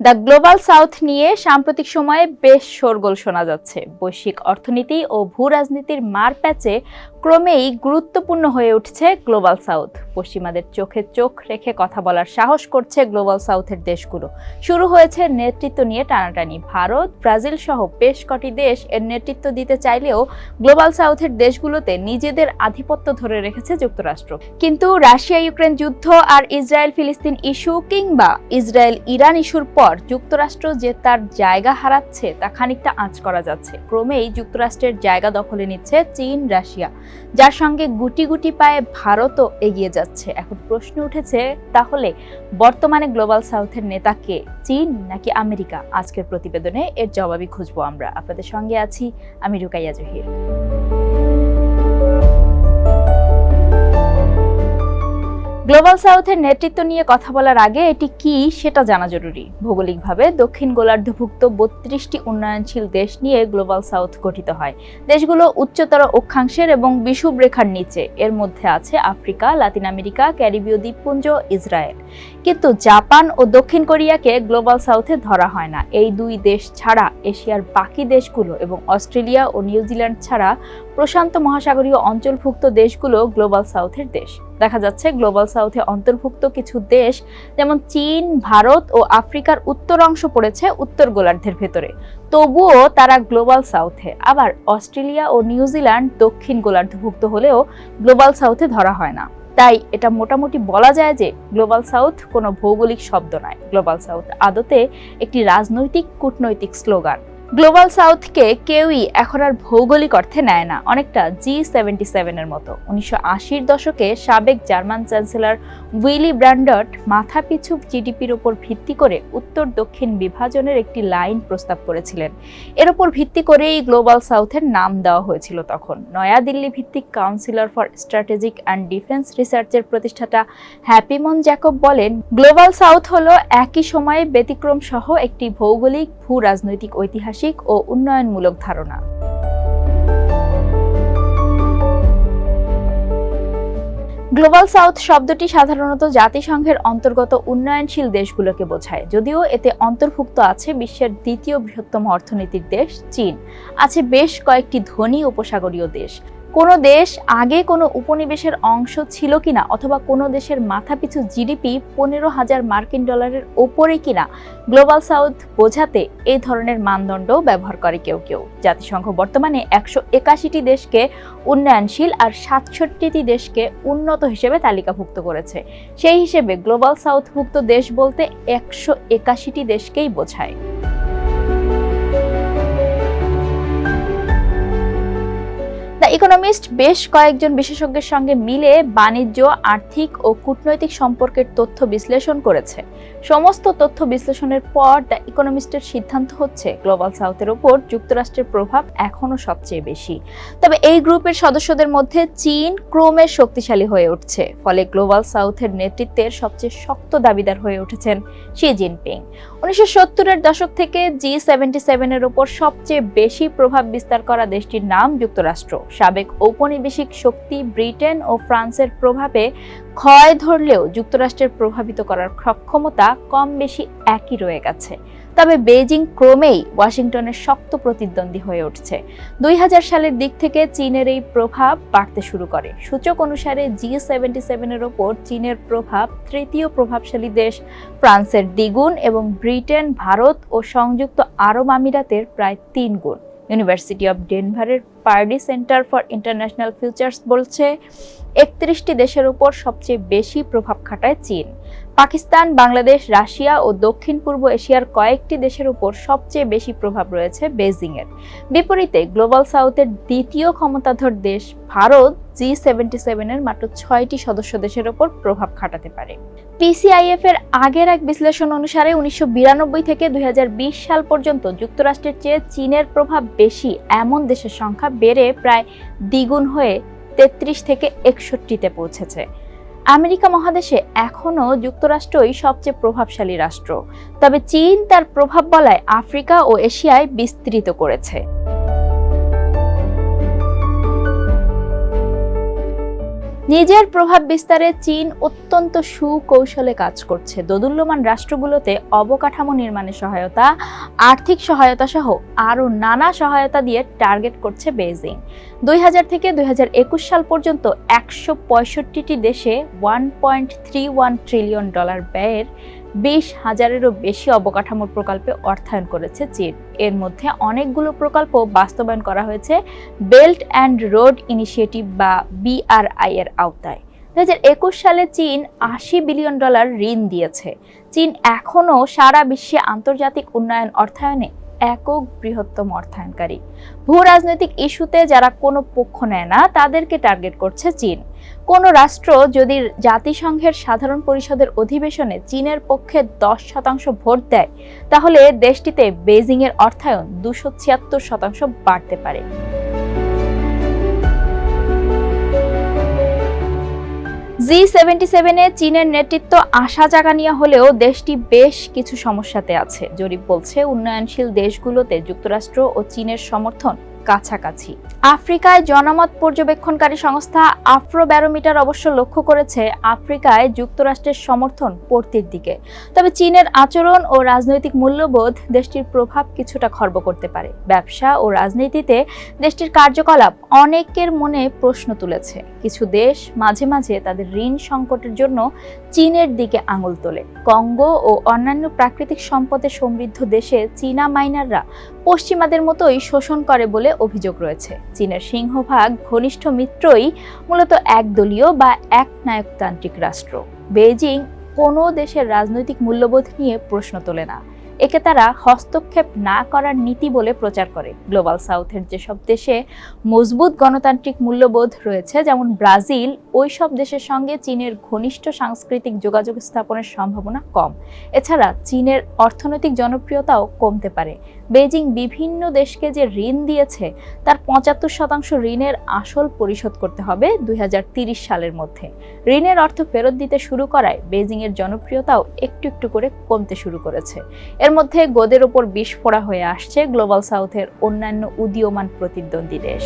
The global south নিয়ে সাম্প্রতিক সময়ে বেশ শোরগোল শোনা যাচ্ছে। বৈশ্বিক অর্থনীতি ও ভূ রাজনীতির মার প্যাচে ক্রমেই গুরুত্বপূর্ণ হয়ে উঠছে গ্লোবাল সাউথ। পশ্চিমাদের চোখে চোখ রেখে কথা বলার সাহস করছে গ্লোবাল সাউথের দেশগুলো। শুরু হয়েছে নেতৃত্ব নিয়ে টানাটানি। ভারত, ব্রাজিল সহ বেশ কটি দেশ এর নেতৃত্ব দিতে চাইলেও গ্লোবাল সাউথের দেশগুলোতে নিজেদের আধিপত্য ধরে রেখেছে যুক্তরাষ্ট্র। কিন্তু রাশিয়া ইউক্রেন যুদ্ধ আর ইসরায়েল ফিলিস্তিন ইস্যু কিংবা ইসরায়েল ইরান ইস্যুর পর যুক্তরাষ্ট্র যে তার জায়গা হারাচ্ছে তা খানিকটা আঁচ করা যাচ্ছে। ক্রমেই যুক্তরাষ্ট্রের জায়গা দখলে নিচ্ছে চীন, রাশিয়া। যার সঙ্গে গুটি গুটি পায়ে ভারতও এগিয়ে যাচ্ছে। এখন প্রশ্ন উঠেছে, তাহলে বর্তমানে গ্লোবাল সাউথের নেতা কে, চীন নাকি আমেরিকা? আজকের প্রতিবেদনে এর জবাবই খুঁজবো আমরা। আপনাদের সঙ্গে আছি আমি রুকাইয়া জহির। গ্লোবাল সাউথের নেতৃত্ব নিয়ে কথা বলার আগে এটি কি সেটা জানা জরুরি? ভৌগোলিকভাবে দক্ষিণ গোলার্ধভুক্ত বত্রিশটি উন্নয়নশীল দেশ নিয়ে গ্লোবাল সাউথ গঠিত হয়। দেশগুলো উচ্চতর অক্ষাংশের এবং বিষুব রেখার নিচে। এর মধ্যে আছে আফ্রিকা, লাতিন আমেরিকা, ক্যারিবীয় দ্বীপপুঞ্জ, ইসরায়েল। কিন্তু জাপান ও দক্ষিণ কোরিয়াকে গ্লোবাল সাউথে ধরা হয় না। এই দুই দেশ ছাড়া এশিয়ার বাকি দেশগুলো এবং অস্ট্রেলিয়া ও নিউজিল্যান্ড ছাড়া প্রশান্ত মহাসাগরীয় অঞ্চলভুক্ত দেশগুলো গ্লোবাল সাউথের দেশ। দেখা যাচ্ছে গ্লোবাল সাউথে অন্তর্ভুক্ত কিছু দেশ, যেমন চীন, ভারত ও আফ্রিকার উত্তর অংশ পড়েছে উত্তর গোলার্ধের ভেতরে। তবুও তারা গ্লোবাল সাউথে। আবার অস্ট্রেলিয়া ও নিউজিল্যান্ড দক্ষিণ গোলার্ধভুক্ত হলেও গ্লোবাল সাউথে ধরা হয় না। তাই এটা মোটামুটি বলা যায় যে গ্লোবাল সাউথ কোনো ভৌগোলিক শব্দ নয়। গ্লোবাল সাউথ আদতে একটি রাজনৈতিক, কূটনৈতিক স্লোগান। গ্লোবাল সাউথকে কেউই এখন আর ভৌগোলিক অর্থে নেয় না। অনেকটা জি সেভেন্টি সেভেনের মতো। উনিশশো আশির দশকে সাবেক জার্মান চ্যান্সেলর উইলি ব্র্যান্ডট মাথাপিছু জিডিপির ওপর ভিত্তি করে উত্তর দক্ষিণ বিভাজনের একটি লাইন প্রস্তাব করেছিলেন। এর ওপর ভিত্তি করেই গ্লোবাল সাউথের নাম দেওয়া হয়েছিল তখন। নয়াদিল্লি ভিত্তিক councillor for strategic and defence রিসার্চের প্রতিষ্ঠাতা হ্যাপিমন জ্যাকব বলেন, গ্লোবাল সাউথ হলো একই সময়ে ব্যতিক্রম সহ একটি ভৌগোলিক ভূ রাজনৈতিক ঐতিহাসিক ও উন্নয়নমূলক ধারণা। গ্লোবাল সাউথ শব্দটি সাধারণত জাতিসংঘের অন্তর্গত উন্নয়নশীল দেশগুলোকে বোঝায়। যদিও এতে অন্তর্ভুক্ত আছে বিশ্বের দ্বিতীয় বৃহত্তম অর্থনীতির দেশ চীন। আছে বেশ কয়েকটি ধনী উপসাগরীয় দেশ। কোনো দেশ আগে কোনো উপনিবেশের অংশ ছিল কিনা অথবা কোনো দেশের মাথাপিছু জিডিপি পনেরো হাজার মার্কিন ডলারের ওপরে কিনা? গ্লোবাল সাউথ বোঝাতে এই ধরনের মানদণ্ড ব্যবহার করে কেউ কেউ। জাতিসংঘ বর্তমানে একশো একাশিটি দেশকে উন্নয়নশীল আর সাতষট্টিটি দেশকে উন্নত হিসেবে তালিকাভুক্ত করেছে। সেই হিসেবে গ্লোবাল সাউথভুক্ত দেশ বলতে একশো একাশিটি দেশকেই বোঝায়। দ্য ইকোনমিস্ট বেশ কয়েকজন বিশেষজ্ঞের সঙ্গে মিলে বাণিজ্য, আর্থিক ও কূটনৈতিক সম্পর্কের তথ্য বিশ্লেষণ করেছে। সমস্ত তথ্য বিশ্লেষণের পর দ্য ইকোনমিস্টের সিদ্ধান্ত হচ্ছে, গ্লোবাল সাউথের ওপর যুক্তরাষ্ট্রের প্রভাব এখনও সবচেয়ে বেশি। তবে এই গ্রুপের সদস্যদের মধ্যে চীন ক্রমে শক্তিশালী হয়ে উঠছে, ফলে গ্লোবাল সাউথের নেতৃত্বের সবচেয়ে শক্ত দাবিদার হয়ে উঠেছেন শি জিনপিং। উনিশশো সত্তরের দশক থেকে জি সেভেন্টি সেভেনের ওপর সবচেয়ে বেশি প্রভাব বিস্তার করা দেশটির নাম যুক্তরাষ্ট্র। সাবেক ঔপনিবেশিক শক্তি ব্রিটেন ও ফ্রান্সের প্রভাবে ক্ষয় ধরলেও যুক্তরাষ্ট্রের প্রভাবিত করার সক্ষমতা কম বেশি একই রয়ে গেছে। তবে বেজিং ক্রমেই ওয়াশিংটনের শক্ত প্রতিদ্বন্দ্বী হয়ে উঠছে। দুই হাজার সালের দিক থেকে চীনের এই প্রভাব বাড়তে শুরু করে। সূচক অনুসারে জি সেভেন্টি সেভেনের ওপর চীনের প্রভাব তৃতীয় প্রভাবশালী দেশ ফ্রান্সের দ্বিগুণ এবং ব্রিটেন, ভারত ও সংযুক্ত আরব আমিরাতের প্রায় তিন গুণ university of ডেনভারের Pardee centre for international futures বলছে, একত্রিশটি দেশের উপর সবচেয়ে বেশি প্রভাব খাটায় চীন। পাকিস্তান, বাংলাদেশ, রাশিয়া ও দক্ষিণ পূর্ব এশিয়ার কয়েকটি দেশের উপর সবচেয়ে বেশি প্রভাব রয়েছে বেজিংয়ের বিপরীতে গ্লোবাল সাউথের দ্বিতীয় ক্ষমতাধর দেশ ভারত জি সেভেন্টি সেভেনের মাত্র ছয়টি সদস্য দেশের ওপর প্রভাব খাটাতে পারে। পিসিআইএফ এর আগের এক বিশ্লেষণ অনুসারে উনিশশো বিরানব্বই থেকে দুই হাজার বিশ সাল পর্যন্ত যুক্তরাষ্ট্রের চেয়ে চীনের প্রভাব বেশি এমন দেশের সংখ্যা বেড়ে প্রায় দ্বিগুণ হয়ে তেত্রিশ থেকে একষট্টিতে পৌঁছেছে। আমেরিকা মহাদেশে এখনও যুক্তরাষ্ট্রই সবচেয়ে প্রভাবশালী রাষ্ট্র। তবে চীন তার প্রভাব বলায় আফ্রিকা ও এশিয়ায় বিস্তৃত করেছে। নিজের প্রভাব বিস্তারে চীন অত্যন্ত সুকৌশলে কাজ করছে। দোদুল্যমান রাষ্ট্রগুলোতে অবকাঠামো নির্মাণে সহায়তা, আর্থিক সহায়তা সহ আরও নানা সহায়তা দিয়ে টার্গেট করছে বেজিং দুই হাজার থেকে দুই হাজার একুশ সাল পর্যন্ত একশো দেশে one point three one trillion dollar ব্যয়ের বিশ হাজারেরও বেশি অবকাঠামোর প্রকল্পে অর্থায়ন করেছে চীন। এর মধ্যে অনেকগুলো প্রকল্প বাস্তবায়ন করা হয়েছে, বেল্ট অ্যান্ড রোড ইনিশিয়েটিভ বা বিআরআই এর আওতায়। দু একুশ সালে চীন আশি বিলিয়ন ডলার ঋণ দিয়েছে। চীন এখনও সারা বিশ্বে আন্তর্জাতিক উন্নয়ন অর্থায়নে একক বৃহত্তম অর্থায়নকারী। ভূ রাজনৈতিক ইস্যুতে যারা কোনো পক্ষ নেয় না, তাদেরকে টার্গেট করছে চীন। কোন রাষ্ট্র যদি জাতিসংঘের সাধারণ পরিষদের অধিবেশনে চীনের পক্ষে দশ শতাংশ ভোট দেয়, তাহলে দেশটিতে বেজিংয়ের অর্থায়ন দুশো ছিয়াত্তর শতাংশ বাড়তে পারে। জি সেভেন্টি সেভেনে চীনের নেতৃত্ব আশা জাগানিয়া হলেও দেশটি বেশ কিছু সমস্যাতে আছে। জরিপ বলছে, উন্নয়নশীল দেশগুলোতে যুক্তরাষ্ট্র ও চীনের সমর্থন কাছাকাছি। আফ্রিকায় জনমত পর্যবেক্ষণকারী সংস্থা আফ্রো ব্যারোমিটার অবশ্য লক্ষ্য করেছে আফ্রিকায় যুক্তরাষ্ট্রের সমর্থন পড়তির দিকে। তবে চীনের আচরণ ও রাজনৈতিক মূল্যবোধ দেশটির প্রভাব কিছুটা খর্ব করতে পারে। ব্যবসা ও রাজনীতিতে দেশটির কার্যকলাপ অনেকের মনে প্রশ্ন তুলেছে। কিছু দেশ মাঝে মাঝে তাদের ঋণ সংকটের জন্য চীনের দিকে আঙুল তোলে। কঙ্গো ও অন্যান্য প্রাকৃতিক সম্পদে সমৃদ্ধ দেশে চীনা মাইনাররা পশ্চিমাদের মতোই শোষণ করে বলে অভিযোগ রয়েছে। চীনের সিংহভাগ ঘনিষ্ঠ মিত্রই মূলত একদলীয় বা এক নায়কতান্ত্রিক রাষ্ট্র। বেজিং কোনো দেশের রাজনৈতিক মূল্যবোধ নিয়ে প্রশ্ন তোলে না। একে তারা হস্তক্ষেপ না করার নীতি বলে প্রচার করে। গ্লোবাল সাউথের যেসব দেশে মজবুত গণতান্ত্রিক মূল্যবোধ রয়েছে, যেমন ব্রাজিল ওই সব দেশের সঙ্গে চীনের ঘনিষ্ঠ সাংস্কৃতিক যোগাযোগ স্থাপনের সম্ভাবনা কম। এছাড়া চীনের অর্থনৈতিক জনপ্রিয়তাও কমতে পারে। বেজিং বিভিন্ন দেশকে যে ঋণ দিয়েছে, তার পঁচাত্তর শতাংশ ঋণের আসল পরিশোধ করতে হবে দুই সালের মধ্যে। ঋণের অর্থ ফেরত দিতে শুরু করায় বেজিংয়ের জনপ্রিয়তাও একটু একটু করে কমতে শুরু করেছে। এর মধ্যে গোদের ওপর বিষ ফোড়া হয়ে আসছে গ্লোবাল সাউথের অন্যান্য উদীয়মান প্রতিদ্বন্দ্বী দেশ।